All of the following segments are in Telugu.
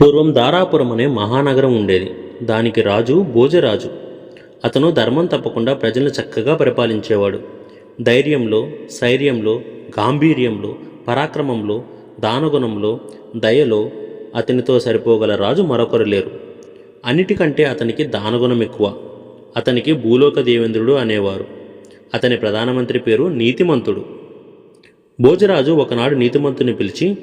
పూర్వం దారాపురం అనే మహానగరం ఉండేది. దానికి రాజు భోజరాజు. అతను ధర్మం తప్పకుండా ప్రజలను చక్కగా పరిపాలించేవాడు. ధైర్యంలో శైర్యంలో గాంభీర్యంలో పరాక్రమంలో దానగుణంలో దయలో అతనితో సరిపోగల రాజు మరొకరు లేరు. అన్నిటికంటే అతనికి దానగుణం ఎక్కువ. అతనికి భూలోక దేవేంద్రుడు అనేవారు. అతని ప్రధానమంత్రి పేరు నీతిమంతుడు. భోజరాజు ఒకనాడు నీతిమంతుని పిలిచి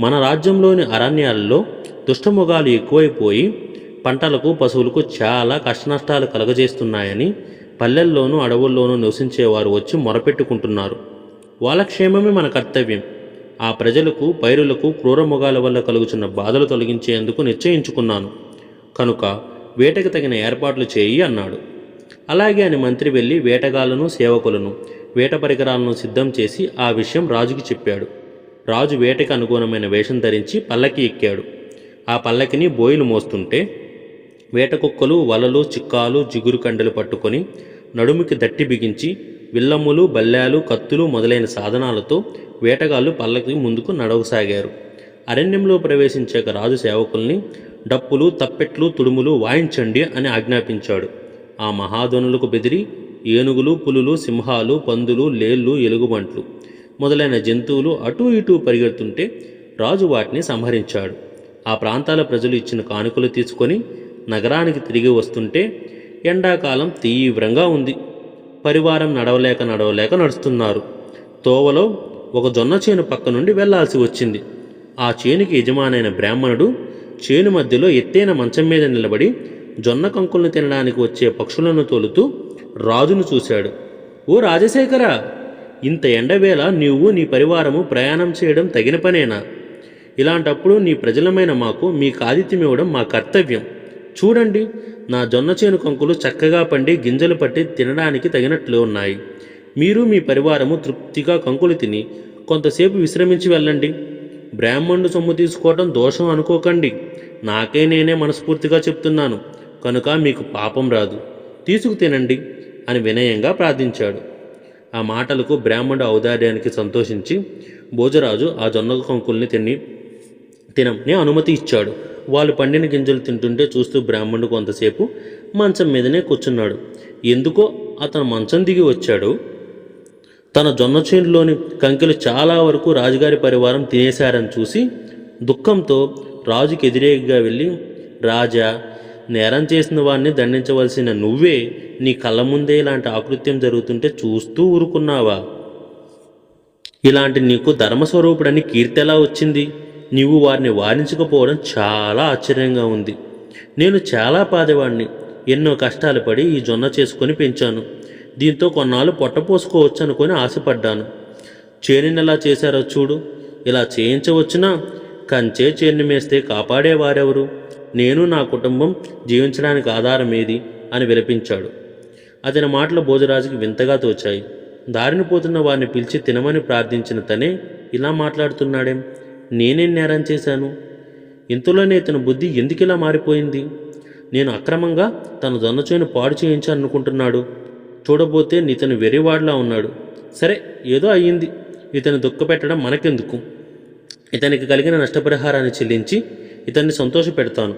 మన రాజ్యంలోని అరణ్యాలలో దుష్టముగాలు ఎక్కువైపోయి పంటలకు పశువులకు చాలా కష్టనష్టాలు కలగజేస్తున్నాయని పల్లెల్లోనూ అడవుల్లోనూ నివసించేవారు వచ్చి మొరపెట్టుకుంటున్నారు. వాళ్ళ క్షేమమే మన కర్తవ్యం. ఆ ప్రజలకు పైరులకు క్రూరముగాల వల్ల కలుగుతున్న బాధలు తొలగించేందుకు నిశ్చయించుకున్నాను. కనుక వేటకు తగిన ఏర్పాట్లు చేయి అన్నాడు. అలాగే అని మంత్రి వెళ్ళి వేటగాళ్ళను సేవకులను వేట పరికరాలను సిద్ధం చేసి ఆ విషయం రాజుకి చెప్పాడు. రాజు వేటకు అనుగుణమైన వేషం ధరించి పల్లకి ఎక్కాడు. ఆ పల్లకిని బోయిలు మోస్తుంటే వేట కుక్కలు వలలు చిక్కాలు జిగురు కండలు పట్టుకొని నడుముకి దట్టి బిగించి విల్లమ్ములు బల్లాలు కత్తులు మొదలైన సాధనాలతో వేటగాళ్ళు పల్లకి ముందుకు నడవసాగారు. అరణ్యంలో ప్రవేశించాక రాజు సేవకుల్ని డప్పులు తప్పెట్లు తుడుములు వాయించండి అని ఆజ్ఞాపించాడు. ఆ మహాధ్వనులకు బెదిరి ఏనుగులు పులులు సింహాలు పందులు లేళ్ళు ఎలుగుబంట్లు మొదలైన జంతువులు అటూ ఇటూ పరిగెడుతుంటే రాజు వాటిని సంహరించాడు. ఆ ప్రాంతాల ప్రజలు ఇచ్చిన కానుకలు తీసుకొని నగరానికి తిరిగి వస్తుంటే ఎండాకాలం తీవ్రంగా ఉంది. పరివారం నడవలేక నడవలేక నడుస్తున్నారు. తోవలో ఒక జొన్న చేను పక్క నుండి వెళ్ళాల్సి వచ్చింది. ఆ చేనుకి యజమానైన బ్రాహ్మణుడు చేను మధ్యలో ఎత్తైన మంచం మీద నిలబడి జొన్న కంకులను తినడానికి వచ్చే పక్షులను తోలుతూ రాజును చూశాడు. ఓ రాజశేఖర ఇంత ఎండవేళ నీవు నీ పరివారము ప్రయాణం చేయడం తగిన పనేనా? ఇలాంటప్పుడు నీ ప్రజలమైన మాకు మీకు ఆతిథ్యం ఇవ్వడం మా కర్తవ్యం. చూడండి నా జొన్న చేను కంకులు చక్కగా పండి గింజలు పట్టి తినడానికి తగినట్లు ఉన్నాయి. మీరు మీ పరివారము తృప్తిగా కంకులు తిని కొంతసేపు విశ్రమించి వెళ్ళండి. బ్రాహ్మణుడు సొమ్ము తీసుకోవడం దోషం అనుకోకండి. నాకే నేనే మనస్ఫూర్తిగా చెప్తున్నాను. కనుక మీకు పాపం రాదు. తీసుకు తినండి అని వినయంగా ప్రార్థించాడు. ఆ మాటలకు బ్రాహ్మణుడు ఔదార్యానికి సంతోషించి భోజరాజు ఆ జొన్న కంకుల్ని తిని తినమని అనుమతి ఇచ్చాడు. వాళ్ళు పండిన గింజలు తింటుంటే చూస్తూ బ్రాహ్మణుడు కొంతసేపు మంచం మీదనే కూర్చున్నాడు. ఎందుకో అతను మంచం దిగి వచ్చాడు. తన జొన్న చేనులోని కంకెలు చాలా వరకు రాజుగారి పరివారం తినేశారని చూసి దుఃఖంతో రాజుకి ఎదిరేగా వెళ్ళి రాజా నేరం చేసిన వాడిని దండించవలసిన నువ్వే నీ కళ్ళ ముందే ఇలాంటి ఆకృత్యం జరుగుతుంటే చూస్తూ ఊరుకున్నావా? ఇలాంటి నీకు ధర్మస్వరూపుడని కీర్తి ఎలా వచ్చింది? నీవు వారిని వారించకపోవడం చాలా ఆశ్చర్యంగా ఉంది. నేను చాలా పాదవాడిని ఎన్నో కష్టాలు పడి ఈ జొన్న చేసుకొని పెంచాను. దీంతో కొన్నాళ్ళు పొట్టపోసుకోవచ్చు అనుకొని ఆశపడ్డాను. చేనిని ఎలా చేశారో చూడు. ఇలా చేయించవచ్చునా? కంచే చేరిని మేస్తే కాపాడేవారెవరు? నేను నా కుటుంబం జీవించడానికి ఆధారం ఏది? అని విలపించాడు. అతని మాటలు భోజరాజుకి వింతగా తోచాయి. దారిని పోతున్న వారిని పిలిచి తినమని ప్రార్థించిన తనే ఇలా మాట్లాడుతున్నాడేం? నేనేం నేరం చేశాను? ఇంతలోనే ఇతని బుద్ధి ఎందుకు ఇలా మారిపోయింది? నేను అక్రమంగా తన దొన్నచేను పాడు చేయించాలనుకుంటున్నాడు. చూడబోతే ఇతను వెరివాడ్లా ఉన్నాడు. సరే ఏదో అయ్యింది. ఇతను దుఃఖపెట్టడం మనకెందుకు? ఇతనికి కలిగిన నష్టపరిహారాన్ని చెల్లించి ఇతన్ని సంతోష పెడతాను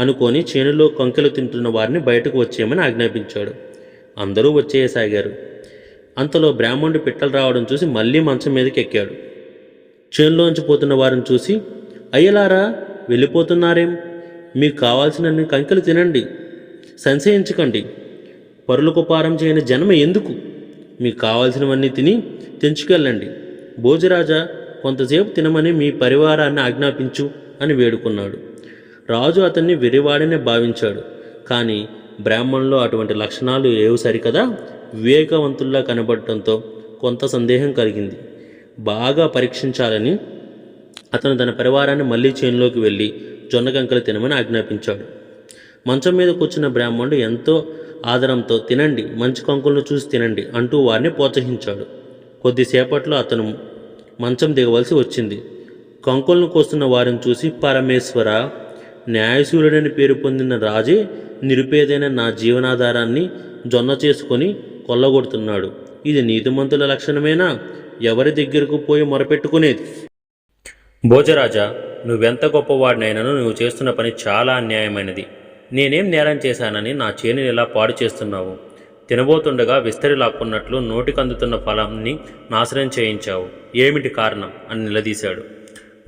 అనుకొని చేనులో కంకెలు తింటున్న వారిని బయటకు వచ్చేయమని ఆజ్ఞాపించాడు. అందరూ వచ్చేయసాగారు. అంతలో బ్రాహ్మణుడు పిట్టలు రావడం చూసి మళ్ళీ మంచం మీదకి ఎక్కాడు చేనులోంచి పోతున్న వారిని చూసి అయ్యలారా వెళ్ళిపోతున్నారేం? మీకు కావాల్సినన్ని కంకెలు తినండి సంశయించకండి. పరులకు పారం చేయని జన్మ ఎందుకు? మీకు కావాల్సినవన్నీ తిని తెంచుకెళ్ళండి. భోజరాజా కొంతసేపు తినమని మీ పరివారాన్ని ఆజ్ఞాపించు అని వేడుకున్నాడు. రాజు అతన్ని వెరివాడనే భావించాడు. కానీ బ్రాహ్మణులో అటువంటి లక్షణాలు ఏవు సరికదా? వివేకవంతుల్లా కనబడటంతో కొంత సందేహం కలిగింది. బాగా పరీక్షించాలని అతను తన పరివారాన్ని మళ్ళీ చేనులోకి వెళ్ళి జొన్న కంకలు తినమని ఆజ్ఞాపించాడు. మంచం మీద కూర్చున్న బ్రాహ్మణుడు ఎంతో ఆదరంతో తినండి మంచి కంకులను చూసి తినండి అంటూ వారిని ప్రోత్సహించాడు. కొద్దిసేపట్లో అతను మంచం దిగవలసి వచ్చింది. కంకులను కోస్తున్న వారిని చూసి పరమేశ్వర న్యాయశూరుడని పేరు పొందిన రాజే నిరుపేదైన నా జీవనాధారాన్ని జొన్న చేసుకొని కొల్లగొడుతున్నాడు. ఇది నీతిమంతుల లక్షణమేనా? ఎవరి దగ్గరకు పోయి మొరపెట్టుకునేది? భోజరాజా నువ్వెంత గొప్పవాడినైనాను నువ్వు చేస్తున్న పని చాలా అన్యాయమైనది. నేనేం నేరం చేశానని నా చేనుని ఇలా పాడు చేస్తున్నావు? తినబోతుండగా విస్తరి లాక్కున్నట్లు నోటికందుతున్న ఫలాన్ని నాశనం చేయించావు. ఏమిటి కారణం? అని నిలదీశాడు.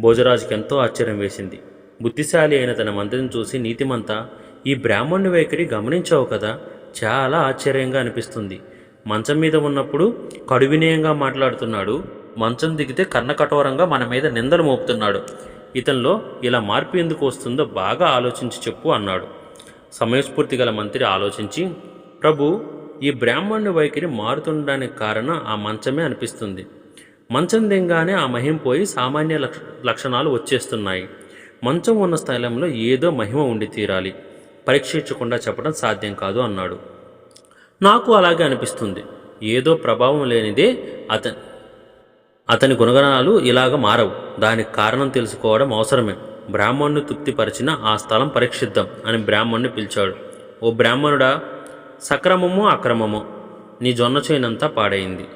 భోజరాజుకి ఎంతో ఆశ్చర్యం వేసింది. బుద్ధిశాలి అయిన తన మంత్రిని చూసి నీతిమంతా ఈ బ్రాహ్మణుని వైఖరి గమనించావు కదా? చాలా ఆశ్చర్యంగా అనిపిస్తుంది. మంచం మీద ఉన్నప్పుడు కడువినయంగా మాట్లాడుతున్నాడు. మంచం దిగితే కర్ణకఠోరంగా మన మీద నిందలు మోపుతున్నాడు. ఇతనిలో ఇలా మార్పు ఎందుకు వస్తుందో బాగా ఆలోచించి చెప్పు అన్నాడు. సమయస్ఫూర్తి గల మంత్రి ఆలోచించి ప్రభు ఈ బ్రాహ్మణుని వైఖరి మారుతుండడానికి కారణం ఆ మంచమే అనిపిస్తుంది. మంచం దింగానే ఆ మహిం పోయి సామాన్య లక్ష లక్షణాలు వచ్చేస్తున్నాయి. మంచం ఉన్న స్థలంలో ఏదో మహిమ ఉండి తీరాలి. పరీక్షించకుండా చెప్పడం సాధ్యం కాదు అన్నాడు. నాకు అలాగే అనిపిస్తుంది. ఏదో ప్రభావం లేనిదే అతని అతని గుణగణాలు ఇలాగ మారవు. దానికి కారణం తెలుసుకోవడం అవసరమే. బ్రాహ్మణుని తృప్తిపరిచిన ఆ స్థలం పరీక్షిద్దాం అని బ్రాహ్మణ్ణి పిలిచాడు. ఓ బ్రాహ్మణుడా సక్రమము అక్రమము నీ జొన్న చేయనంతా పాడైంది.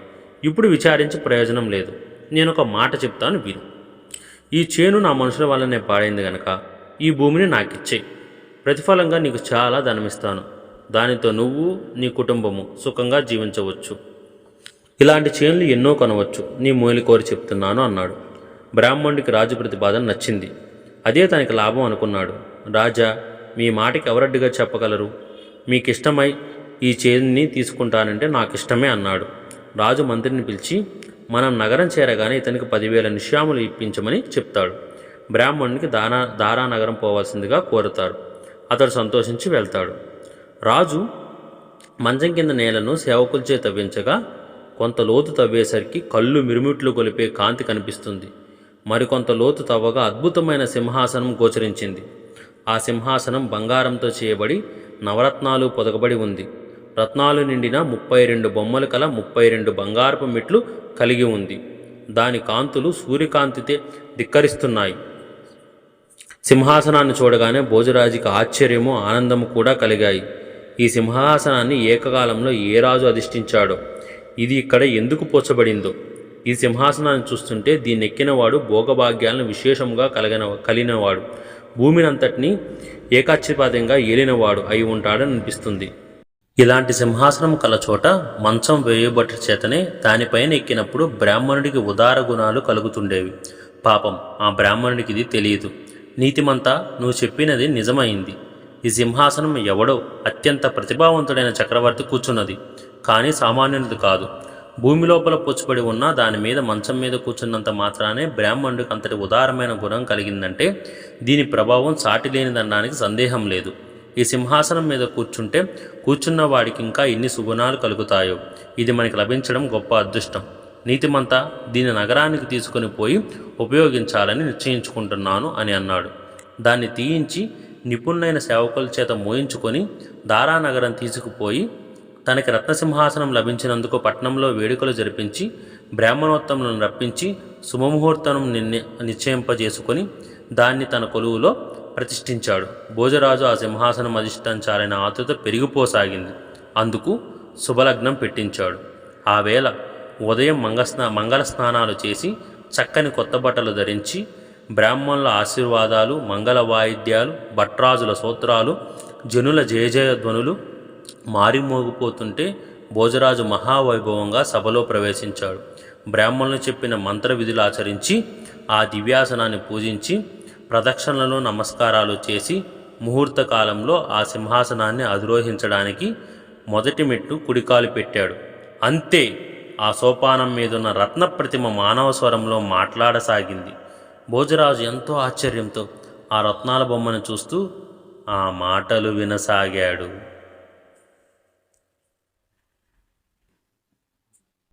ఇప్పుడు విచారించి ప్రయోజనం లేదు. నేను ఒక మాట చెప్తాను విను. ఈ చేను నా మనుషుల వల్లనే పాడైంది గనక ఈ భూమిని నాకిచ్చేయి. ప్రతిఫలంగా నీకు చాలా ధనమిస్తాను. దానితో నువ్వు నీ కుటుంబము సుఖంగా జీవించవచ్చు. ఇలాంటి చేనులు ఎన్నో కొనవచ్చు. నీ మూలి కోరి చెప్తున్నాను అన్నాడు. బ్రాహ్మణుడికి రాజు ప్రతిపాదన నచ్చింది. అదే తనకి లాభం అనుకున్నాడు. రాజా మీ మాటకి ఎవరడ్డుగా చెప్పగలరు? మీకిష్టమై ఈ చేనుని తీసుకుంటానంటే నాకు ఇష్టమే అన్నాడు. రాజు మంత్రిని పిలిచి మనం నగరం చేరగానే ఇతనికి పదివేల నిశ్యాములు ఇప్పించమని చెప్తాడు. బ్రాహ్మణునికి దానా దారా నగరం పోవాల్సిందిగా కోరుతారు. అతడు సంతోషించి వెళ్తాడు. రాజు మంచం కింద నేలను సేవకులచే తవ్వించగా కొంత లోతు తవ్వేసరికి కళ్ళు మిరుమిట్లు గొలిపే కాంతి కనిపిస్తుంది. మరికొంత లోతు తవ్వగా అద్భుతమైన సింహాసనం గోచరించింది. ఆ సింహాసనం బంగారంతో చేయబడి నవరత్నాలు పొదగబడి ఉంది. రత్నాలు నిండిన ముప్పై రెండు బొమ్మలు కల ముప్పై రెండు బంగారపు మెట్లు కలిగి ఉంది. దాని కాంతులు సూర్యకాంతితే ధిక్కరిస్తున్నాయి. సింహాసనాన్ని చూడగానే భోజరాజుకి ఆశ్చర్యము ఆనందము కూడా కలిగాయి. ఈ సింహాసనాన్ని ఏకకాలంలో ఏ రాజు అధిష్ఠించాడో? ఇది ఇక్కడ ఎందుకు పోచబడిందో? ఈ సింహాసనాన్ని చూస్తుంటే దీన్ని ఎక్కినవాడు భోగభాగ్యాలను విశేషంగా కలిగిన కలిగినవాడు. భూమినంతటిని ఏకాచ్చిపాతంగా ఏలినవాడు అయి ఉంటాడని అనిపిస్తుంది. ఇలాంటి సింహాసనం కల చోట మంచం వేయబట్ట చేతనే దానిపైన ఎక్కినప్పుడు బ్రాహ్మణుడికి ఉదార గుణాలు కలుగుతుండేవి. పాపం ఆ బ్రాహ్మణుడికి ఇది తెలియదు. నీతిమంతా నువ్వు చెప్పినది నిజమైంది. ఈ సింహాసనం ఎవడో అత్యంత ప్రతిభావంతుడైన చక్రవర్తి కూర్చున్నది. కానీ సామాన్యునిది కాదు. భూమి లోపల పొచ్చుపడి ఉన్న దాని మీద మంచం మీద కూర్చున్నంత మాత్రానే బ్రాహ్మణుడికి అంతటి ఉదారమైన గుణం కలిగిందంటే దీని ప్రభావం సాటి లేనిదనడానికి సందేహం లేదు. ఈ సింహాసనం మీద కూర్చుంటే కూర్చున్న వాడికి ఇంకా ఎన్ని సుగుణాలు కలుగుతాయో. ఇది మనకి లభించడం గొప్ప అదృష్టం. నీతిమంతా దీని నగరానికి తీసుకొని పోయి ఉపయోగించాలని నిశ్చయించుకుంటున్నాను అని అన్నాడు. దాన్ని తీయించి నిపుణులైన సేవకుల చేత మోయించుకొని దారానగరం తీసుకుపోయి తనకి రత్నసింహాసనం లభించినందుకు పట్నంలో వేడుకలు జరిపించి బ్రాహ్మణోత్తములను రప్పించి శుభముహూర్తం నిశ్చయింపజేసుకొని దాన్ని తన కొలువులో ప్రతిష్ఠించాడు. భోజరాజు ఆ సింహాసనం అధిష్ఠించాలనే ఆతృత పెరిగిపోసాగింది. అందుకు శుభలగ్నం పెట్టించాడు. ఆ వేళ ఉదయం మంగస్నా మంగళ స్నానాలు చేసి చక్కని కొత్త బట్టలు ధరించి బ్రాహ్మణుల ఆశీర్వాదాలు మంగళ వాయిద్యాలు భట్రాజుల సూత్రాలు జనుల జయజయధ్వనులు మారిమోగిపోతుంటే భోజరాజు మహావైభవంగా సభలో ప్రవేశించాడు. బ్రాహ్మణులు చెప్పిన మంత్ర విధులు ఆచరించి ఆ దివ్యాసనాన్ని పూజించి ప్రదక్షిణలను నమస్కారాలు చేసి ముహూర్త కాలంలో ఆ సింహాసనాన్ని అధిరోహించడానికి మొదటి మెట్టు కుడికాలు పెట్టాడు. అంతే ఆ సోపానం మీదున్న రత్న ప్రతిమ మానవ స్వరంలో మాట్లాడసాగింది. భోజరాజు ఎంతో ఆశ్చర్యంతో ఆ రత్నాల బొమ్మను చూస్తూ ఆ మాటలు వినసాగాడు.